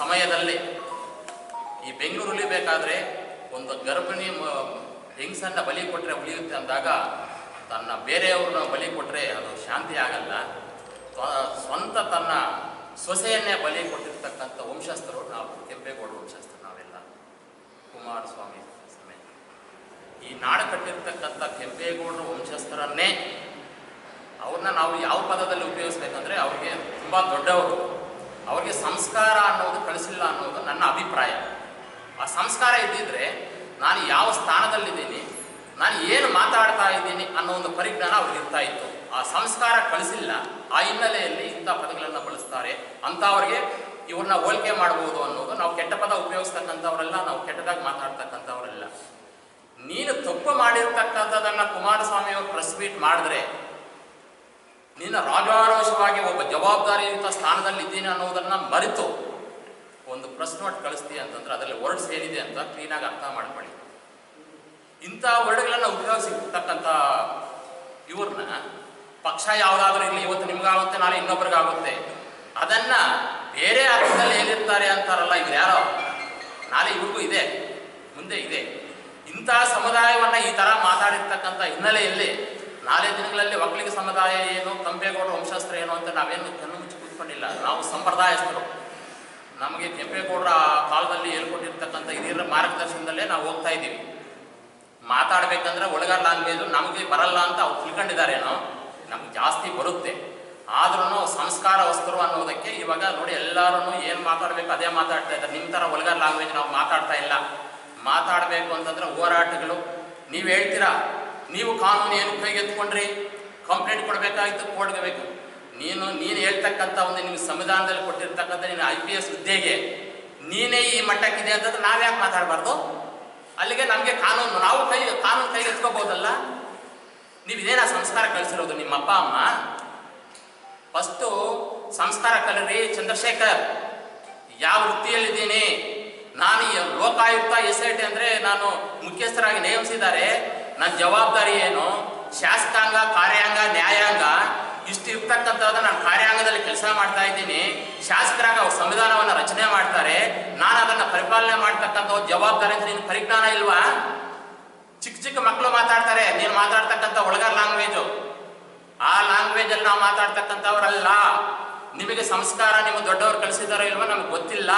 ಸಮಯದಲ್ಲಿ ಈ ಬೆಂಗಳೂರು ಉಳಿಬೇಕಾದ್ರೆ ಒಂದು ಗರ್ಭಿಣಿ ಹೆಂಗಸನ್ನ ಬಲಿ ಕೊಟ್ಟರೆ ಉಳಿಯುತ್ತೆ ಅಂದಾಗ ತನ್ನ ಬೇರೆಯವ್ರನ್ನ ಬಲಿ ಕೊಟ್ಟರೆ ಅದು ಶಾಂತಿ ಆಗಲ್ಲ. ಸ್ವಂತ ತನ್ನ ಸೊಸೆಯನ್ನೇ ಬಲಿ ಕೊಟ್ಟಿರ್ತಕ್ಕಂಥ ವಂಶಸ್ಥರು ನಾವು ಕೆಂಪೇಗೌಡ ವಂಶಸ್ಥರು ನಾವೆಲ್ಲ. ಕುಮಾರಸ್ವಾಮಿ ಸಮೇತ. ಈ ನಾಡು ಕಟ್ಟಿರ್ತಕ್ಕಂಥ ಕೆಂಪೇಗೌಡರು ವಂಶಸ್ಥರನ್ನೇ ಅವ್ರನ್ನ ನಾವು ಯಾವ ಪದದಲ್ಲಿ ಉಪಯೋಗಿಸ್ಬೇಕಂದ್ರೆ ಅವ್ರಿಗೆ ತುಂಬ ದೊಡ್ಡವರು. ಅವ್ರಿಗೆ ಸಂಸ್ಕಾರ ಅನ್ನೋದು ಕಳಿಸಿಲ್ಲ ಅನ್ನೋದು ನನ್ನ ಅಭಿಪ್ರಾಯ. ಆ ಸಂಸ್ಕಾರ ಇದ್ದಿದ್ರೆ ನಾನು ಯಾವ ಸ್ಥಾನದಲ್ಲಿದ್ದೀನಿ, ನಾನು ಏನು ಮಾತಾಡ್ತಾ ಇದ್ದೀನಿ ಅನ್ನೋ ಒಂದು ಪರಿಜ್ಞಾನ ಅವ್ರಿಗೆ ಇರ್ತಾ ಇತ್ತು. ಆ ಸಂಸ್ಕಾರ ಕಳಿಸಿಲ್ಲ. ಆ ಹಿನ್ನೆಲೆಯಲ್ಲಿ ಇಂಥ ಪದಗಳನ್ನು ಬಳಸ್ತಾರೆ. ಅಂಥವ್ರಿಗೆ ಇವ್ರನ್ನ ಹೋಲಿಕೆ ಮಾಡ್ಬೋದು ಅನ್ನೋದು ನಾವು ಕೆಟ್ಟ ಪದ ಉಪಯೋಗಿಸ್ತಕ್ಕಂಥವರೆಲ್ಲ, ನಾವು ಕೆಟ್ಟದಾಗಿ ಮಾತಾಡ್ತಕ್ಕಂಥವರೆಲ್ಲ. ನೀನು ತಪ್ಪು ಮಾಡಿರ್ತಕ್ಕಂಥದ್ದನ್ನು ಕುಮಾರಸ್ವಾಮಿ ಅವರು ಪ್ರೆಸ್ ಮೀಟ್ ಮಾಡಿದ್ರೆ ನಿನ್ನ ರಾಜಾರೋಷವಾಗಿ ಒಬ್ಬ ಜವಾಬ್ದಾರಿಯುತ ಸ್ಥಾನದಲ್ಲಿ ಇದ್ದೀನಿ ಅನ್ನೋದನ್ನ ಮರೆತು ಒಂದು ಪ್ರೆಸ್ ನೋಟ್ ಕಳಿಸ್ತೀಯ ಅಂತಂದ್ರೆ ಅದರಲ್ಲಿ ವರ್ಡ್ಸ್ ಏನಿದೆ ಅಂತ ಕ್ಲೀನಾಗಿ ಅರ್ಥ ಮಾಡ್ಕೊಳ್ಳಿ. ಇಂಥ ವರ್ಡ್ಗಳನ್ನು ಉಪಯೋಗಿಸಿರ್ತಕ್ಕಂಥ ಇವ್ರನ್ನ, ಪಕ್ಷ ಯಾವುದಾದ್ರೂ ಇಲ್ಲಿ ಇವತ್ತು ನಿಮ್ಗಾಗುತ್ತೆ, ನಾಳೆ ಇನ್ನೊಬ್ರಿಗಾಗುತ್ತೆ, ಅದನ್ನ ಬೇರೆ ಅರ್ಥದಲ್ಲಿ ಹೇಳಿರ್ತಾರೆ ಅಂತಾರಲ್ಲ ಇವ್ರು ಯಾರೋ? ನಾಳೆ ಇವ್ರಿಗೂ ಇದೆ, ಮುಂದೆ ಇದೆ. ಇಂಥ ಸಮುದಾಯವನ್ನ ಈ ತರ ಮಾತಾಡಿರ್ತಕ್ಕಂಥ ಹಿನ್ನೆಲೆಯಲ್ಲಿ ನಾಳೆ ದಿನಗಳಲ್ಲಿ ಒಕ್ಕಲಿಗ ಸಮುದಾಯ ಏನು ಕಂಪೇಗೌಡರು ವಂಶಸ್ತ್ರ ಏನು ಅಂತ ನಾವೇನು ಕಣ್ಣು ಮುಚ್ಚಿ ಕೂತ್ಕೊಂಡಿಲ್ಲ. ನಾವು ಸಂಪ್ರದಾಯಸ್ಥರು. ನಮಗೆ ಕೆಂಪೇಗೌಡರ ಕಾಲದಲ್ಲಿ ಹೇಳ್ಕೊಟ್ಟಿರ್ತಕ್ಕಂಥ ಹಿರಿಯರ ಮಾರ್ಗದರ್ಶನದಲ್ಲೇ ನಾವು ಹೋಗ್ತಾ ಇದ್ದೀವಿ. ಮಾತಾಡಬೇಕಂದ್ರೆ ಒಳಗಾರ ಲ್ಯಾಂಗ್ವೇಜು ನಮಗೆ ಬರಲ್ಲ ಅಂತ ಅವ್ರು ತಿಳ್ಕೊಂಡಿದ್ದಾರೇನೋ ನಮ್ಗೆ ಜಾಸ್ತಿ ಬರುತ್ತೆ. ಆದ್ರೂ ಸಂಸ್ಕಾರ ವಸ್ತುರು ಅನ್ನೋದಕ್ಕೆ ಇವಾಗ ನೋಡಿ ಎಲ್ಲರೂ ಏನು ಮಾತಾಡಬೇಕು ಅದೇ ಮಾತಾಡ್ತಾ ಇದ್ದಾರೆ. ನಿಮ್ಮ ಥರ ಒಳಗಾರ ಲ್ಯಾಂಗ್ವೇಜ್ ನಾವು ಮಾತಾಡ್ತಾ ಇಲ್ಲ. ಮಾತಾಡಬೇಕು ಅಂತಂದ್ರೆ ಹೋರಾಟಗಳು. ನೀವು ಹೇಳ್ತೀರಾ ನೀವು ಕಾನೂನು ಏನು ಕೈಗೆತ್ಕೊಂಡ್ರಿ ಕಂಪ್ಲೇಂಟ್ ಕೊಡಬೇಕಾಗಿತ್ತು ಕೋರ್ಟ್ಗೆ ನೀನು ನೀನು ಹೇಳ್ತಕ್ಕಂಥ ಒಂದು ನಿಮ್ಗೆ ಸಂವಿಧಾನದಲ್ಲಿ ಕೊಟ್ಟಿರ್ತಕ್ಕಂಥ ನಿನ್ನ ಐ ಪಿ ಎಸ್ ಹುದ್ದೆಗೆ, ನೀನೇ ಈ ಮಟ್ಟಕ್ಕಿದೆ ಅಂತಂದ್ರೆ ನಾವ್ಯಾಕೆ ಮಾತಾಡಬಾರ್ದು? ಅಲ್ಲಿಗೆ ನಮಗೆ ಕಾನೂನು, ನಾವು ಕೈ, ಕಾನೂನು ಕೈಗೆ ಎತ್ಕೋಬೋದಲ್ಲ ನೀವು ಇದೇನಾ ಸಂಸ್ಕಾರ ಕಲಿಸಿರೋದು ನಿಮ್ಮ ಅಪ್ಪ ಅಮ್ಮ? ಫಸ್ಟು ಸಂಸ್ಕಾರ ಕಲರಿ ಚಂದ್ರಶೇಖರ್. ಯಾವ ವೃತ್ತಿಯಲ್ಲಿದ್ದೀನಿ? ನಾನು ಲೋಕಾಯುಕ್ತ ಎಸ್ ಐ ಟಿ ಅಂದರೆ ನಾನು ಮುಖ್ಯಸ್ಥರಾಗಿ ನೇಮಿಸಿದ್ದಾರೆ. ನನ್ನ ಜವಾಬ್ದಾರಿ ಏನು? ಶಾಸಕಾಂಗ, ಕಾರ್ಯಾಂಗ, ನ್ಯಾಯಾಂಗ, ಇಷ್ಟು ಇರ್ತಕ್ಕಂಥದ್ದು ನಾನು ಕಾರ್ಯಾಂಗದಲ್ಲಿ ಕೆಲಸ ಮಾಡ್ತಾ ಇದ್ದೀನಿ. ಶಾಸಕರಾಗ ಅವ್ರ ಸಂವಿಧಾನವನ್ನು ರಚನೆ ಮಾಡ್ತಾರೆ. ನಾನು ಅದನ್ನು ಪರಿಪಾಲನೆ ಮಾಡ್ತಕ್ಕಂಥ ಜವಾಬ್ದಾರಿ ಅಂತ ನಿನ್ನ ಪರಿಜ್ಞಾನ ಇಲ್ವಾ? ಚಿಕ್ಕ ಚಿಕ್ಕ ಮಕ್ಕಳು ಮಾತಾಡ್ತಾರೆ. ನೀನು ಮಾತಾಡ್ತಕ್ಕಂಥ ಒಳಗಾರ ಲ್ಯಾಂಗ್ವೇಜು ಆ ಲ್ಯಾಂಗ್ವೇಜಲ್ಲಿ ನಾವು ಮಾತಾಡ್ತಕ್ಕಂಥವ್ರಲ್ಲ. ನಿಮಗೆ ಸಂಸ್ಕಾರ ನಿಮ್ಮ ದೊಡ್ಡವರು ಕಲಿಸಿದಾರೋ ಇಲ್ವೋ ನಮ್ಗೆ ಗೊತ್ತಿಲ್ಲ.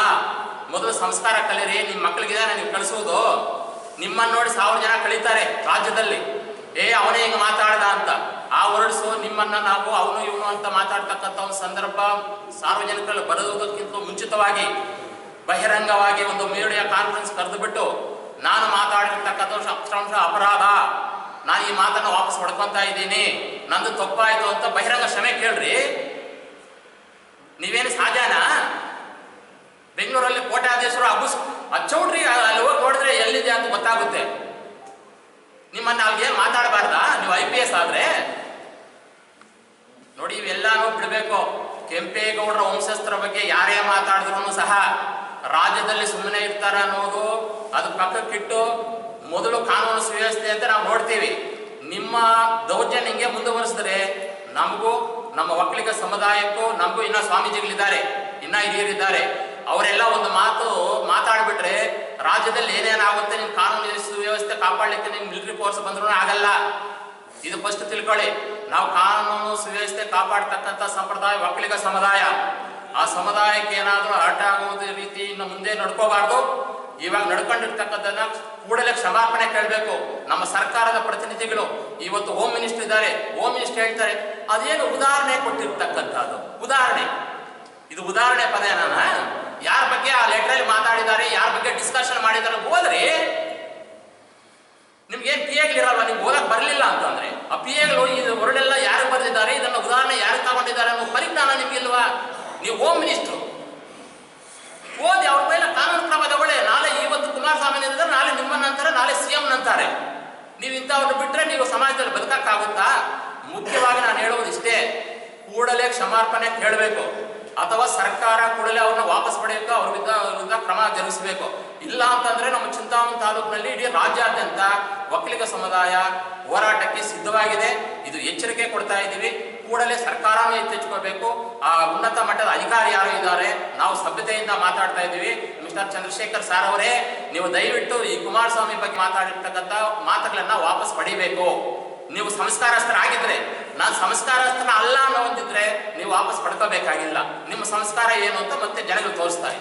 ಮೊದಲು ಸಂಸ್ಕಾರ ಕಲೀರಿ. ನಿಮ್ಮ ಮಕ್ಕಳಿಗೆ ನೀವು ಕಲಿಸುವುದು ನಿಮ್ಮನ್ನ ನೋಡಿ ಸಾವಿರ ಜನ ಕಳೀತಾರೆ ರಾಜ್ಯದಲ್ಲಿ. ಏ, ಅವನೇ ಹಿಂಗೆ ಮಾತಾಡ್ದ ಅಂತ. ಆ ವರ್ಡ್ಸು ನಿಮ್ಮನ್ನ ನಾವು ಅವನು ಇವನು ಅಂತ ಮಾತಾಡ್ತಕ್ಕಂಥ ಒಂದು ಸಂದರ್ಭ ಸಾರ್ವಜನಿಕರಲ್ಲಿ ಬರೋದಕ್ಕಿಂತ ಮುಂಚಿತವಾಗಿ ಬಹಿರಂಗವಾಗಿ ಒಂದು ಮೀಡಿಯಾ ಕಾನ್ಫರೆನ್ಸ್ ಕರೆದುಬಿಟ್ಟು, ನಾನು ಮಾತಾಡಿರ್ತಕ್ಕಂಥ ಅಕ್ಷಾಂಶ ಅಪರಾಧ. ನಾನು ಈ ಮಾತನ್ನು ವಾಪಸ್ ಹೊಡ್ಕೊಂತ ಇದ್ದೀನಿ. ನಂದು ತಪ್ಪಾಯಿತು ಅಂತ ಬಹಿರಂಗ ಕ್ಷಮೆ ಕೇಳ್ರಿ. ನೀವೇನು ಸಾಧ್ಯನಾ? ಬೆಂಗಳೂರಲ್ಲಿ ಕೋಟ್ಯಾಧೀಶರು ಅಬುಸ್ ಹಚ್ಚೌಡ್ರಿ ಎಲ್ಲಿದೆ ಅಂತ ಗೊತ್ತಾಗುತ್ತೆ. ನಿಮ್ಮನ್ನ ಅಲ್ಲಿಗೆ ಮಾತಾಡಬಾರ್ದಾ? ನೀವು ಐ ಪಿ ಎಸ್ ಆದ್ರೆ? ನೋಡಿ, ಇವೆಲ್ಲಾನು ಬಿಡಬೇಕು. ಕೆಂಪೇಗೌಡರ ವಂಶಸ್ಥರ ಬಗ್ಗೆ ಯಾರೇ ಮಾತಾಡಿದ್ರು ಸಹ ರಾಜ್ಯದಲ್ಲಿ ಸುಮ್ಮನೆ ಇರ್ತಾರ ಅನ್ನೋದು ಅದು ಪಕ್ಕಕ್ಕಿಟ್ಟು ಮೊದಲು ಕಾನೂನು ಸುವ್ಯವಸ್ಥೆ ಅಂತ ನಾವು ನೋಡ್ತೀವಿ. ನಿಮ್ಮ ದೌರ್ಜನ್ಯ ಹಿಂಗೆ ಮುಂದುವರಿಸಿದ್ರೆ ನಮಗೂ, ನಮ್ಮ ಒಕ್ಕಲಿಗ ಸಮುದಾಯಕ್ಕೂ, ನಮಗೂ ಇನ್ನ ಸ್ವಾಮೀಜಿಗಳಿದ್ದಾರೆ, ಇನ್ನ ಹಿರಿಯರಿದ್ದಾರೆ. ಅವರೆಲ್ಲ ಒಂದು ಮಾತು ಮಾತಾಡ್ಬಿಟ್ರೆ ರಾಜ್ಯದಲ್ಲಿ ಏನೇನಾಗುತ್ತೆ ನಿಮ್ಮ ಕಾನೂನು ಸುವ್ಯವಸ್ಥೆ ಕಾಪಾಡಲಿಕ್ಕೆ ನಿಮ್ಮ ಮಿಲಿಟರಿ ಫೋರ್ಸ್ ಬಂದ್ರೂ ಆಗಲ್ಲ. ಇದು ಫಸ್ಟ್ ತಿಳ್ಕೊಳ್ಳಿ. ನಾವು ಕಾನೂನು ಸುವ್ಯವಸ್ಥೆ ಕಾಪಾಡ್ತಕ್ಕಂಥ ಸಂಪ್ರದಾಯ, ಒಕ್ಕಲಿಗ ಸಮುದಾಯ. ಆ ಸಮುದಾಯಕ್ಕೆ ಏನಾದರೂ ಅಡ್ಡ ಆಗುವುದ ರೀತಿ ಇನ್ನು ಮುಂದೆ ನಡ್ಕೋಬಾರ್ದು. ಇವಾಗ ನಡ್ಕೊಂಡಿರ್ತಕ್ಕಂಥದ್ದನ್ನ ಕೂಡಲೇ ಕ್ಷಮಾಪಣೆ ಕೇಳಬೇಕು. ನಮ್ಮ ಸರ್ಕಾರದ ಪ್ರತಿನಿಧಿಗಳು ಇವತ್ತು ಹೋಮ್ ಮಿನಿಸ್ಟರ್ ಇದ್ದಾರೆ. ಹೋಮ್ ಮಿನಿಸ್ಟರ್ ಹೇಳ್ತಾರೆ, ಅದೇನು ಉದಾಹರಣೆ ಕೊಟ್ಟಿರ್ತಕ್ಕಂಥದ್ದು? ಉದಾಹರಣೆ. ಇದು ಉದಾಹರಣೆ ಪದ ಏನಾನ ಯಾರ ಬಗ್ಗೆ ಆ ಲೆಟರಲ್ಲಿ ಮಾತಾಡಿದ್ದಾರೆ ಯಾರ ಬಗ್ಗೆ ಡಿಸ್ಕಷನ್ ಮಾಡಿದ್ರೆ ಹೋದ್ರಿ ನಿಮ್ಗೇನ್ ಪಿ ಇರಲ್ಲ ನಿಮ್ಗೆ ಓದಕ್ ಬರಲಿಲ್ಲ ಅಂತಂದ್ರೆ ಆ ಪಿ ಎಗಳು ಇದು ಹೊರಡೆಲ್ಲ ಯಾರು ಬರೆದಿದ್ದಾರೆ, ಇದನ್ನ ಉದಾಹರಣೆ ಯಾರು ತಗೊಂಡಿದ್ದಾರೆ ಅನ್ನೋ ಪರಿಜ್ಞಾನ ನಿಮ್ಗಿಲ್ವಾ ನೀವು ಹೋಮ್ ಮಿನಿಸ್ಟ್ರು ಓದಿ ಅವ್ರ ಮೇಲೆ ಕಾನೂನು ಕ್ರಮ ತಗೊಳ್ಳಿ. ನಾಳೆ ಇವತ್ತು ಕುಮಾರಸ್ವಾಮಿ ನಿಂತಿದ್ರೆ ನಾಳೆ ನಿಮ್ಮನ್ನ ಅಂತಾರೆ, ನಾಳೆ ಸಿ ಎಂ ನಂತಾರೆ ನೀವು ಇಂಥವ್ರನ್ನ ಬಿಟ್ರೆ ನೀವು ಸಮಾಜದಲ್ಲಿ ಬದುಕಕ್ಕಾಗುತ್ತಾ? ಮುಖ್ಯವಾಗಿ ನಾನು ಹೇಳೋದು ಇಷ್ಟೇ, ಕೂಡಲೇ ಕ್ಷಮಾರ್ಪಣೆ ಕೇಳಬೇಕು. ಅಥವಾ ಸರ್ಕಾರ ಕೂಡಲೇ ಅವ್ರನ್ನ ವಾಪಸ್ ಪಡೆಯಬೇಕು ಅವ್ರ ವಿರುದ್ಧ ಅವ್ರ ವಿರುದ್ಧ ಜರುಗಿಸಬೇಕು ಇಲ್ಲ ಅಂತಂದ್ರೆ ನಮ್ಮ ಚಿಂತಾಮಣಿ ತಾಲೂಕಿನಲ್ಲಿ ಇಡೀ ರಾಜ್ಯಾದ್ಯಂತ ಒಕ್ಕಲಿಗ ಸಮುದಾಯ ಹೋರಾಟಕ್ಕೆ ಸಿದ್ಧವಾಗಿದೆ. ಇದು ಎಚ್ಚರಿಕೆ ಕೊಡ್ತಾ ಇದ್ದೀವಿ. ಕೂಡಲೇ ಸರ್ಕಾರನೇ ಎತ್ತೆಚ್ಕೋಬೇಕು ಆ ಉನ್ನತ ಮಟ್ಟದ ಅಧಿಕಾರಿ ಯಾರು ಇದ್ದಾರೆ, ನಾವು ಸಭ್ಯತೆಯಿಂದ ಮಾತಾಡ್ತಾ ಇದ್ದೀವಿ. ಮಿಸ್ಟರ್ ಚಂದ್ರಶೇಖರ್ ಸಾರ್ ಅವರೇ, ನೀವು ದಯವಿಟ್ಟು ಈ ಕುಮಾರಸ್ವಾಮಿ ಬಗ್ಗೆ ಮಾತಾಡಿರ್ತಕ್ಕಂಥ ಮಾತುಗಳನ್ನ ವಾಪಸ್ ಪಡಿಬೇಕು. ನೀವು ಸಂಸ್ಕಾರಸ್ಥರಾಗಿದ್ರೆ, ನಾನು ಸಂಸ್ಕಾರಸ್ಥನ ಅಲ್ಲ ಅನ್ನೋ ಒಂದಿದ್ರೆ ನೀವು ವಾಪಸ್ ಪಡ್ಕೋಬೇಕಾಗಿಲ್ಲ. ನಿಮ್ಮ ಸಂಸ್ಕಾರ ಏನು ಅಂತ ಮತ್ತೆ ಜನಗಳು ತೋರಿಸ್ತಾರೆ.